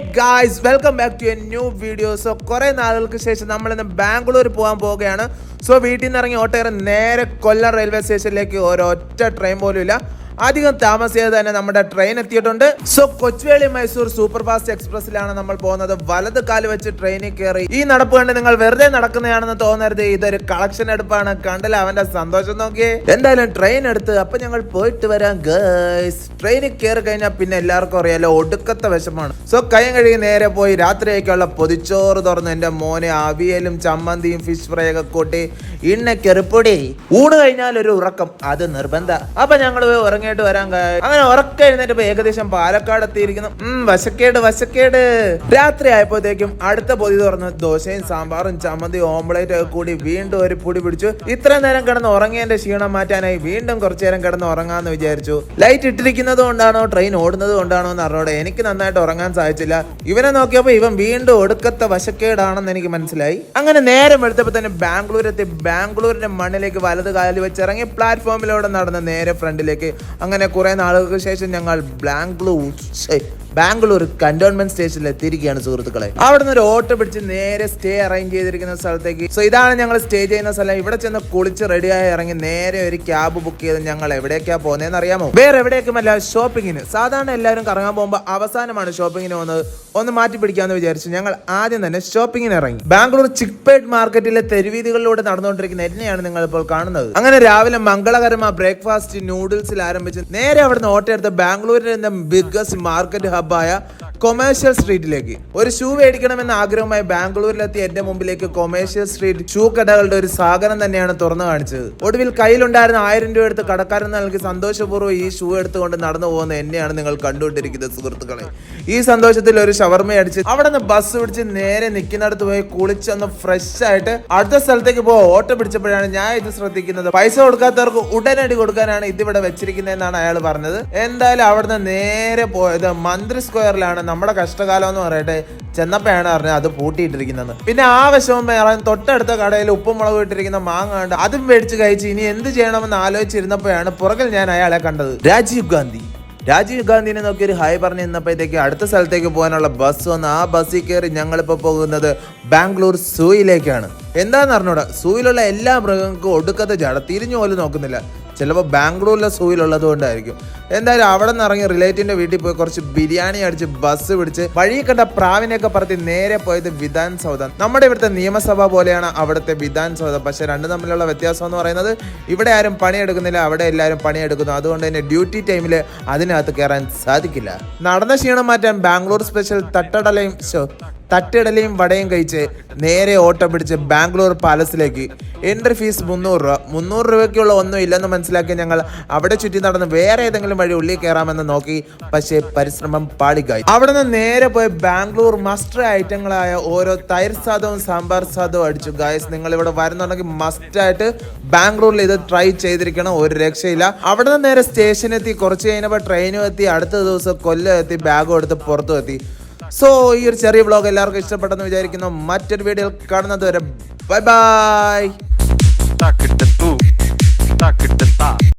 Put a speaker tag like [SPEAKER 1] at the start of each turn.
[SPEAKER 1] Guys welcome back to a new video so കുറെ നാളുകൾക്ക് ശേഷം നമ്മൾ ഇന്ന് ബാംഗ്ലൂർ പോകാൻ പോവുകയാണ്. സോ വീട്ടിൽ നിന്ന് ഇറങ്ങി ഓട്ടോറെ നേരെ കൊല്ലം റെയിൽവേ സ്റ്റേഷനിലേക്ക് ഒരൊറ്റ ട്രെയിൻ പോലും ഇല്ല അധികം താമസിയാതെ തന്നെ നമ്മുടെ ട്രെയിൻ എത്തിയിട്ടുണ്ട്. So Kochuveli Mysore super fast എക്സ്പ്രസ്സിലാണ് നമ്മൾ പോകുന്നത്. വലത് കാൽ വെച്ച് ട്രെയിനിൽ കയറി ഈ നടപ്പ് കണ്ട് നിങ്ങൾ വെറുതെ നടക്കുന്നതാണെന്ന് തോന്നരുത്. ഇതൊരു കളക്ഷൻ എടുപ്പാണ്. കണ്ടില്ല അവന്റെ സന്തോഷം നോക്കിയേ. എന്തായാലും ട്രെയിൻ എടുത്ത് അപ്പൊ ഞങ്ങൾ പോയിട്ട് വരാം ഗേൾസ് ട്രെയിനിൽ കയറി കഴിഞ്ഞാൽ പിന്നെ എല്ലാവർക്കും അറിയാലോ ഒടുക്കത്തെ വിഷമാണ് സോ കൈയും കഴുകി നേരെ പോയി രാത്രിയൊക്കെയുള്ള പൊതിച്ചോറ് തുറന്ന് എന്റെ മോനെ അവിയലും ചമ്മന്തിയും ഫിഷ് ഫ്രൈ ഒക്കെ കൂട്ടി ഇണ്ണക്കെറുപ്പൊടി ഊണ് കഴിഞ്ഞാൽ ഒരു ഉറക്കം. അത് നിർബന്ധ. അപ്പൊ ഞങ്ങൾ പോയി ഉറങ്ങിയിട്ട് വരാൻ അങ്ങനെ ഉറക്കം എഴുന്നേറ്റപ്പോ ഏകദേശം പാലക്കാട് എത്തിയിരിക്കുന്നു. വശക്കേട് വശക്കേട്. രാത്രി ആയപ്പോഴത്തേക്കും അടുത്ത പൊതി തുറന്ന് ദോശയും സാമ്പാറും ചമ്മന്തി ഓംപ്ലേറ്റ് ഒക്കെ കൂടി വീണ്ടും ഒരു പൊടി പിടിച്ചു. ഇത്ര നേരം കിടന്ന് ഉറങ്ങിയതിന്റെ ക്ഷീണം മാറ്റാനായി വീണ്ടും കുറച്ചു നേരം കിടന്ന് ഉറങ്ങാന്ന് വിചാരിച്ചു. ലൈറ്റ് ഇട്ടിരിക്കുന്നത് കൊണ്ടാണോ ട്രെയിൻ ഓടുന്നത് കൊണ്ടാണോ എന്ന് അറിഞ്ഞോടെ. എനിക്ക് നന്നായിട്ട് ഉറങ്ങാൻ സാധിച്ചില്ല. ഇവനെ നോക്കിയപ്പോ ഇവൻ വീണ്ടും ഒടുക്കത്തെ വശക്കേടാണെന്ന് എനിക്ക് മനസ്സിലായി. അങ്ങനെ നേരം എടുത്തപ്പോ തന്നെ ബാംഗ്ലൂർ എത്തി ബാംഗ്ലൂരിന്റെ മണ്ണിലേക്ക് വലത് കാലിൽ വെച്ചിറങ്ങി പ്ലാറ്റ്ഫോമിലൂടെ നടന്ന് നേരെ ഫ്രണ്ടിലേക്ക് അങ്ങനെ കുറേ നാളുകൾക്ക് ശേഷം ഞങ്ങൾ ബാംഗ്ലൂർ ബാംഗ്ലൂർ കന്റോൺമെന്റ് സ്റ്റേഷനിൽ എത്തിയിരിക്കുകയാണ് സുഹൃത്തുക്കളെ. അവിടെ നിന്ന് ഒരു ഓട്ടോ പിടിച്ച് നേരെ സ്റ്റേ അറേഞ്ച് ചെയ്തിരിക്കുന്ന സ്ഥലത്തേക്ക്. സോ ഇതാണ് ഞങ്ങൾ സ്റ്റേ ചെയ്യുന്ന സ്ഥലം. ഇവിടെ ചെന്ന് കുളിച്ച് റെഡിയായി ഇറങ്ങി നേരെ ഒരു ക്യാബ് ബുക്ക് ചെയ്ത് ഞങ്ങൾ എവിടേക്കാ പോകുന്നതെന്ന് അറിയാമോ? വേറെ എവിടേക്കുമല്ല ഷോപ്പിങ്ങിന് സാധാരണ എല്ലാവരും കറങ്ങാൻ പോകുമ്പോൾ അവസാനമാണ് ഷോപ്പിങ്ങിന് പോകുന്നത്. ഒന്ന് മാറ്റി പിടിക്കാമെന്ന് വിചാരിച്ചു. ഞങ്ങൾ ആദ്യം തന്നെ ഷോപ്പിങ്ങിന് ഇറങ്ങി. ബാംഗ്ലൂർ ചിക്പേട്ട് മാർക്കറ്റിലെ തെരുവീതികളിലൂടെ നടന്നുകൊണ്ടിരിക്കുന്ന എന്നെയാണ് നിങ്ങൾ ഇപ്പോൾ കാണുന്നത്. അങ്ങനെ രാവിലെ മംഗളകരമായ ബ്രേക്ക്ഫാസ്റ്റ് നൂഡിൽസിൽ ആരംഭിച്ച് നേരെ അവിടുന്ന് ഓട്ടോ എടുത്ത് ബാംഗ്ലൂരിന്റെ ബിഗ്ഗസ്റ്റ് മാർക്കറ്റ് Abaya കൊമേഴ്ഷ്യൽ സ്ട്രീറ്റിലേക്ക് ഒരു ഷൂ മേടിക്കണമെന്ന ആഗ്രഹമായി ബാംഗ്ലൂരിലെത്തി എന്റെ മുമ്പിലേക്ക് കൊമേഴ്ഷ്യൽ സ്ട്രീറ്റ് ഷൂ കടകളുടെ ഒരു സാഗരം തന്നെയാണ് തുറന്നു കാണിച്ചത്. ഒടുവിൽ കയ്യിലുണ്ടായിരുന്ന ആയിരം രൂപ എടുത്ത് കടക്കാരൻ നൽകി സന്തോഷപൂർവം ഈ ഷൂ എടുത്തുകൊണ്ട് നടന്നു പോകുന്ന എന്നെയാണ് നിങ്ങൾ കണ്ടുകൊണ്ടിരിക്കുന്നത് സുഹൃത്തുക്കളെ. ഈ സന്തോഷത്തിൽ ഒരു ഷവർമ അടിച്ച് അവിടെ നിന്ന് ബസ് പിടിച്ച് നേരെ നിൽക്കുന്നിടത്ത് പോയി കുളിച്ചൊന്ന് ഫ്രഷ് ആയിട്ട് അടുത്ത സ്ഥലത്തേക്ക് പോയി ഓട്ടോ പിടിച്ചപ്പോഴാണ് ഞാൻ ഇത് ശ്രദ്ധിക്കുന്നത്. പൈസ കൊടുക്കാത്തവർക്ക് ഉടനടി കൊടുക്കാനാണ് ഇതിവിടെ വെച്ചിരിക്കുന്നതെന്നാണ് അയാൾ പറഞ്ഞത്. എന്തായാലും അവിടുന്ന് നേരെ പോയത് മന്ത്രി സ്ക്വയറിലാണ് നമ്മുടെ കഷ്ടകാലം എന്ന് പറയട്ടെ ചെന്നപ്പോഴാണ് പറഞ്ഞത് അത് പൂട്ടിയിട്ടിരിക്കുന്നത് പിന്നെ ആ വശവും വേറെ തൊട്ടടുത്ത കടയിൽ ഉപ്പും മുളക് ഇട്ടിരിക്കുന്ന മാങ്ങ ഉണ്ട് അതും മേടിച്ച് കഴിച്ച് ഇനി എന്ത് ചെയ്യണമെന്ന് ആലോചിച്ചിരുന്നപ്പോഴാണ് പുറകിൽ ഞാൻ അയാളെ കണ്ടത്. രാജീവ് ഗാന്ധി. രാജീവ് ഗാന്ധിനെ നോക്കി ഒരു ഹായ് പറഞ്ഞ് നിന്നപ്പോഴത്തേക്ക് അടുത്ത സ്ഥലത്തേക്ക് പോകാനുള്ള ബസ് വന്ന് ആ ബസ്സിൽ കയറി ഞങ്ങളിപ്പോൾ പോകുന്നത് ബാംഗ്ലൂർ സൂയിലേക്കാണ്. എന്താണെന്ന് അറിഞ്ഞൂടാ? സൂയിലുള്ള എല്ലാ മൃഗങ്ങൾക്കും ഒടുക്കത്തെ ജട തിരിഞ്ഞു പോലും നോക്കുന്നില്ല. ചിലപ്പോൾ ബാംഗ്ലൂരിലെ സൂയിലുള്ളത് കൊണ്ടായിരിക്കും. എന്തായാലും അവിടെ നിന്ന് ഇറങ്ങി റിലേറ്റീവിന്റെ വീട്ടിൽ പോയി കുറച്ച് ബിരിയാണി അടിച്ച് ബസ് പിടിച്ച് വഴി കണ്ട പ്രാവിനെയൊക്കെ പറത്തി നേരെ പോയത് വിധാൻ സൗധം നമ്മുടെ ഇവിടുത്തെ നിയമസഭ പോലെയാണ് അവിടുത്തെ വിധാൻ സൗധം പക്ഷെ രണ്ടും തമ്മിലുള്ള വ്യത്യാസം എന്ന് പറയുന്നത് ഇവിടെ ആരും പണിയെടുക്കുന്നില്ല അവിടെ എല്ലാവരും പണിയെടുക്കുന്നു. അതുകൊണ്ട് തന്നെ ഡ്യൂട്ടി ടൈമിൽ അതിനകത്ത് കയറാൻ സാധിക്കില്ല. നടന്ന ക്ഷീണം മാറ്റാൻ ബാംഗ്ലൂർ സ്പെഷ്യൽ തട്ടടലയും തട്ടിടലയും വടയും കഴിച്ച് നേരെ ഓട്ടം പിടിച്ച് ബാംഗ്ലൂർ പാലസിലേക്ക്. എൻട്രി ഫീസ് മുന്നൂറ് രൂപ. മുന്നൂറ് രൂപയ്ക്കുള്ള ഒന്നും ഇല്ലെന്ന് മനസ്സിലാക്കി ഞങ്ങൾ അവിടെ ചുറ്റി നടന്ന് വേറെ ഏതെങ്കിലും വഴി ഉള്ളിൽ കയറാമെന്ന് നോക്കി. പക്ഷേ പരിശ്രമം പാളിക്കായി അവിടെ നിന്ന് നേരെ പോയി ബാംഗ്ലൂർ മസ്റ്റർ ഐറ്റങ്ങളായ ഓരോ തൈർ സാധവും സാമ്പാർ സാധവും അടിച്ചു. ഗായസ് നിങ്ങൾ ഇവിടെ വരുന്നുണ്ടെങ്കിൽ മസ്റ്റായിട്ട് ബാംഗ്ലൂരിൽ ഇത് ട്രൈ ചെയ്തിരിക്കണം. ഒരു രക്ഷയില്ല. അവിടെ നിന്ന് നേരെ സ്റ്റേഷനെത്തി കുറച്ച് കഴിഞ്ഞപ്പോൾ ട്രെയിനും എത്തി. അടുത്ത ദിവസം കൊല്ലം എത്തി. ബാഗും എടുത്ത് പുറത്തും എത്തി. സോ ഈ ഒരു ചെറിയ വ്ളോഗ് എല്ലാവർക്കും ഇഷ്ടപ്പെട്ടെന്ന് വിചാരിക്കുന്നു. മറ്റൊരു വീഡിയോ കാണുന്നത് വരെ ബൈ ബൈ